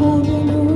hold it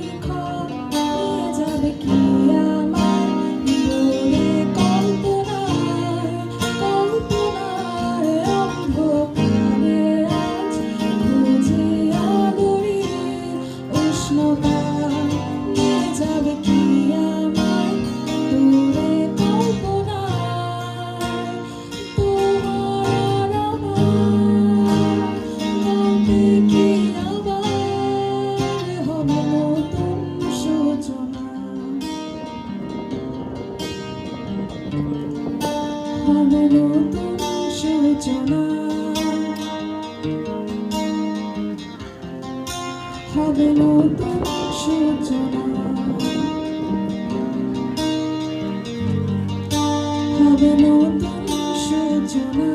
call. জানা। হবে নতুন সূচনা। হবে নতুন সূচনা।